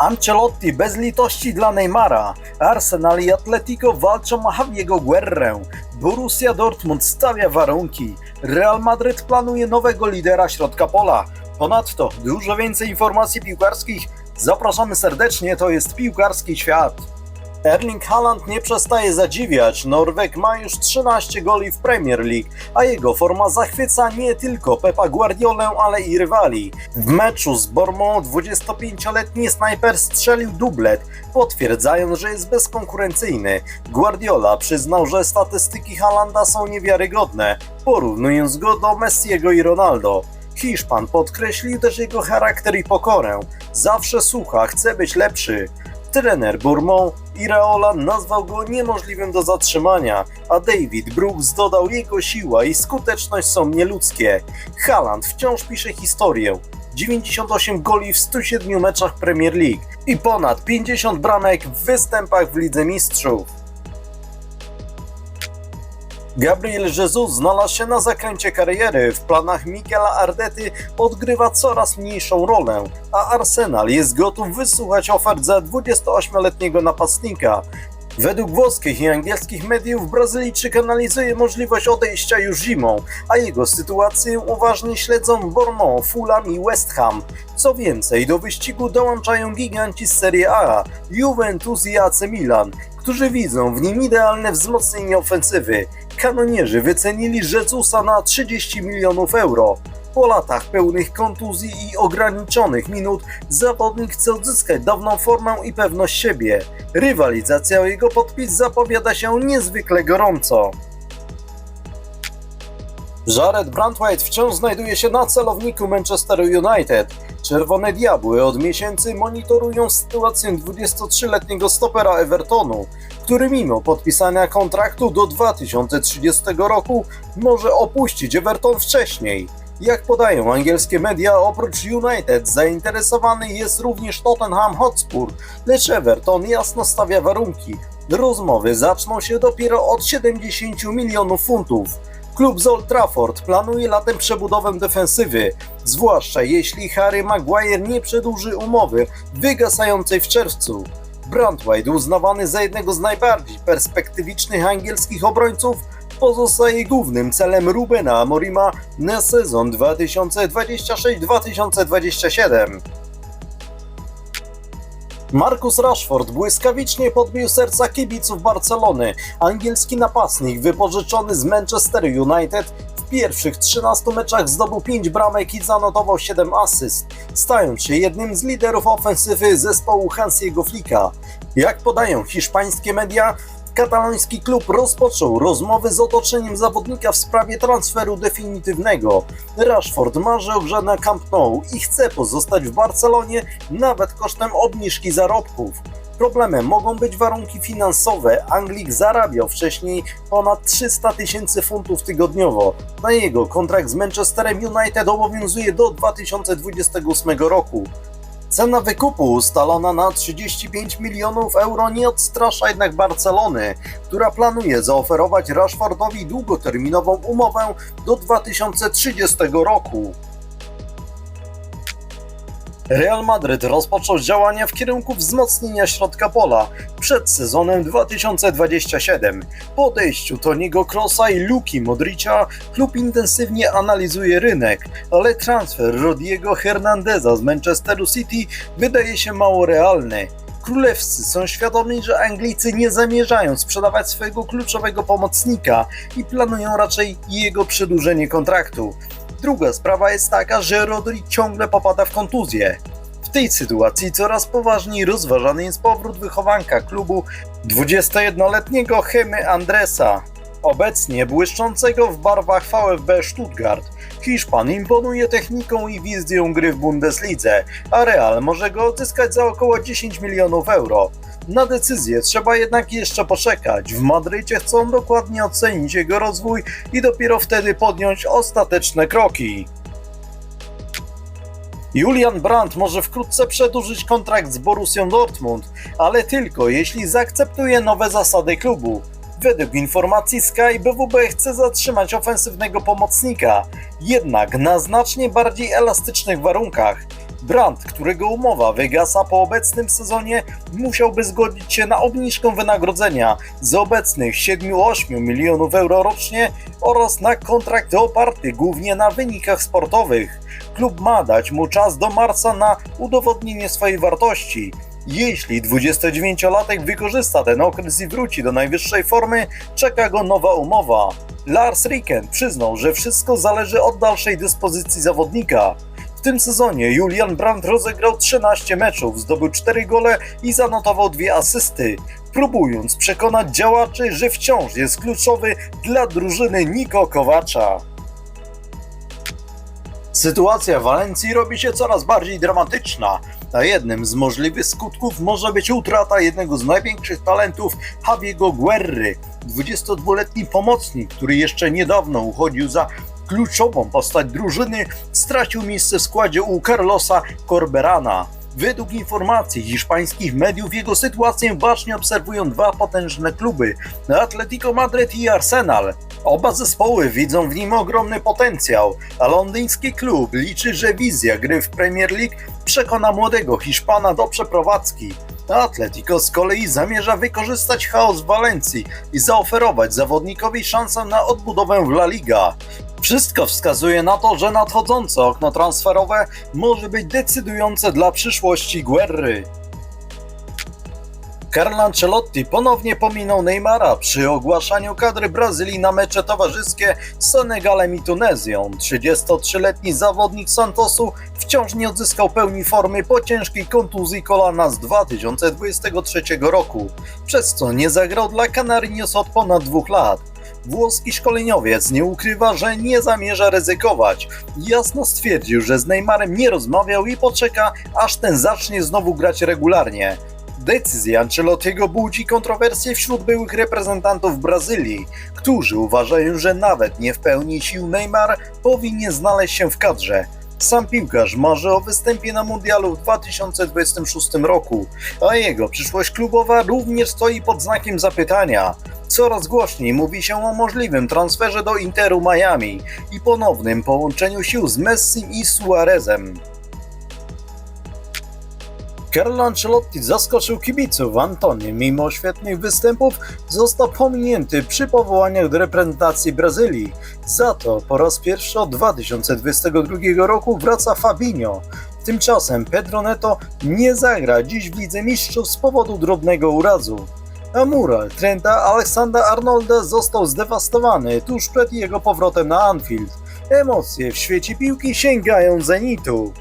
Ancelotti bez litości dla Neymara. Arsenal i Atletico walczą o Javiego Guerrę. Borussia Dortmund stawia warunki. Real Madryt planuje nowego lidera środka pola. Ponadto dużo więcej informacji piłkarskich. Zapraszamy serdecznie, to jest Piłkarski Świat. Erling Haaland nie przestaje zadziwiać. Norweg ma już 13 goli w Premier League, a jego forma zachwyca nie tylko Pepa Guardiolę, ale i rywali. W meczu z Bormą 25-letni snajper strzelił dublet, potwierdzając, że jest bezkonkurencyjny. Guardiola przyznał, że statystyki Haalanda są niewiarygodne, porównując go do Messiego i Ronaldo. Hiszpan podkreślił też jego charakter i pokorę. Zawsze słucha, chce być lepszy. Trener Bourmont Iraola nazwał go niemożliwym do zatrzymania, a David Brooks dodał jego siła i skuteczność są nieludzkie. Haaland wciąż pisze historię. 98 goli w 107 meczach Premier League i ponad 50 bramek w występach w Lidze Mistrzów. Gabriel Jesus znalazł się na zakręcie kariery. W planach Mikela Ardety odgrywa coraz mniejszą rolę, a Arsenal jest gotów wysłuchać ofert za 28-letniego napastnika. Według włoskich i angielskich mediów Brazylijczyk analizuje możliwość odejścia już zimą, a jego sytuację uważnie śledzą Bournemouth, Fulham i West Ham. Co więcej, do wyścigu dołączają giganci z Serie A, Juventus i AC Milan, którzy widzą w nim idealne wzmocnienie ofensywy. Kanonierzy wycenili Jezusa na 30 milionów euro. Po latach pełnych kontuzji i ograniczonych minut zawodnik chce odzyskać dawną formę i pewność siebie. Rywalizacja o jego podpis zapowiada się niezwykle gorąco. Jared Brantwaite wciąż znajduje się na celowniku Manchester United. Czerwone Diabły od miesięcy monitorują sytuację 23-letniego stopera Evertonu, który mimo podpisania kontraktu do 2030 roku może opuścić Everton wcześniej. Jak podają angielskie media, oprócz United zainteresowany jest również Tottenham Hotspur, lecz Everton jasno stawia warunki. Rozmowy zaczną się dopiero od 70 milionów funtów. Klub z Old Trafford planuje latem przebudowę defensywy, zwłaszcza jeśli Harry Maguire nie przedłuży umowy wygasającej w czerwcu. Brantwaite, uznawany za jednego z najbardziej perspektywicznych angielskich obrońców, pozostaje głównym celem Rubena Amorima na sezon 2026-2027. Marcus Rashford błyskawicznie podbił serca kibiców Barcelony. Angielski napastnik wypożyczony z Manchester United w pierwszych 13 meczach zdobył 5 bramek i zanotował 7 asyst, stając się jednym z liderów ofensywy zespołu Hansiego Flicka. Jak podają hiszpańskie media, kataloński klub rozpoczął rozmowy z otoczeniem zawodnika w sprawie transferu definitywnego. Rashford marzy o grze na Camp Nou i chce pozostać w Barcelonie nawet kosztem obniżki zarobków. Problemem mogą być warunki finansowe. Anglik zarabiał wcześniej ponad 300 tysięcy funtów tygodniowo. Na jego kontrakt z Manchesterem United obowiązuje do 2028 roku. Cena wykupu ustalona na 35 milionów euro nie odstrasza jednak Barcelony, która planuje zaoferować Rashfordowi długoterminową umowę do 2030 roku. Real Madryt rozpoczął działania w kierunku wzmocnienia środka pola przed sezonem 2027. Po odejściu Toniego Krosa i Luki Modricia klub intensywnie analizuje rynek, ale transfer Rodiego Hernandeza z Manchesteru City wydaje się mało realny. Królewscy są świadomi, że Anglicy nie zamierzają sprzedawać swojego kluczowego pomocnika i planują raczej jego przedłużenie kontraktu. Druga sprawa jest taka, że Rodri ciągle popada w kontuzję. W tej sytuacji coraz poważniej rozważany jest powrót wychowanka klubu 21-letniego Hemy Andresa, obecnie błyszczącego w barwach VfB Stuttgart. Hiszpan imponuje techniką i wizją gry w Bundeslidze, a Real może go odzyskać za około 10 milionów euro. Na decyzję trzeba jednak jeszcze poczekać. W Madrycie chcą dokładnie ocenić jego rozwój i dopiero wtedy podjąć ostateczne kroki. Julian Brandt może wkrótce przedłużyć kontrakt z Borussią Dortmund, ale tylko jeśli zaakceptuje nowe zasady klubu. Według informacji Sky BWB chce zatrzymać ofensywnego pomocnika, jednak na znacznie bardziej elastycznych warunkach. Brandt, którego umowa wygasa po obecnym sezonie, musiałby zgodzić się na obniżkę wynagrodzenia z obecnych 7-8 milionów euro rocznie oraz na kontrakt oparty głównie na wynikach sportowych. Klub ma dać mu czas do marca na udowodnienie swojej wartości. Jeśli 29-latek wykorzysta ten okres i wróci do najwyższej formy, czeka go nowa umowa. Lars Ricken przyznał, że wszystko zależy od dalszej dyspozycji zawodnika. W tym sezonie Julian Brandt rozegrał 13 meczów, zdobył 4 gole i zanotował dwie asysty, próbując przekonać działaczy, że wciąż jest kluczowy dla drużyny Niko Kowacza. Sytuacja w Walencji robi się coraz bardziej dramatyczna, a jednym z możliwych skutków może być utrata jednego z największych talentów Javiego Guerry, 22-letni pomocnik, który jeszcze niedawno uchodził za kluczową postać drużyny, stracił miejsce w składzie u Carlosa Corberana. Według informacji hiszpańskich mediów jego sytuację bacznie obserwują dwa potężne kluby Atletico Madryt i Arsenal. Oba zespoły widzą w nim ogromny potencjał, a londyński klub liczy, że wizja gry w Premier League przekona młodego Hiszpana do przeprowadzki. Atletico z kolei zamierza wykorzystać chaos w Walencji i zaoferować zawodnikowi szansę na odbudowę w La Liga. Wszystko wskazuje na to, że nadchodzące okno transferowe może być decydujące dla przyszłości Guerry. Carlo Ancelotti ponownie pominął Neymara przy ogłaszaniu kadry Brazylii na mecze towarzyskie z Senegalem i Tunezją. 33-letni zawodnik Santosu wciąż nie odzyskał pełni formy po ciężkiej kontuzji kolana z 2023 roku, przez co nie zagrał dla Canarinos od ponad dwóch lat. Włoski szkoleniowiec nie ukrywa, że nie zamierza ryzykować. Jasno stwierdził, że z Neymarem nie rozmawiał i poczeka, aż ten zacznie znowu grać regularnie. Decyzja Ancelottiego budzi kontrowersje wśród byłych reprezentantów Brazylii, którzy uważają, że nawet nie w pełni sił Neymar powinien znaleźć się w kadrze. Sam piłkarz marzy o występie na mundialu w 2026 roku, a jego przyszłość klubowa również stoi pod znakiem zapytania. Coraz głośniej mówi się o możliwym transferze do Interu Miami i ponownym połączeniu sił z Messim i Suarezem. Carlo Ancelotti zaskoczył kibiców. Antony, mimo świetnych występów, został pominięty przy powołaniach do reprezentacji Brazylii. Za to po raz pierwszy od 2022 roku wraca Fabinho. Tymczasem Pedro Neto nie zagra dziś w Lidze Mistrzów z powodu drobnego urazu. Mural Trenta Aleksandra Arnolda został zdewastowany tuż przed jego powrotem na Anfield. Emocje w świecie piłki sięgają zenitu.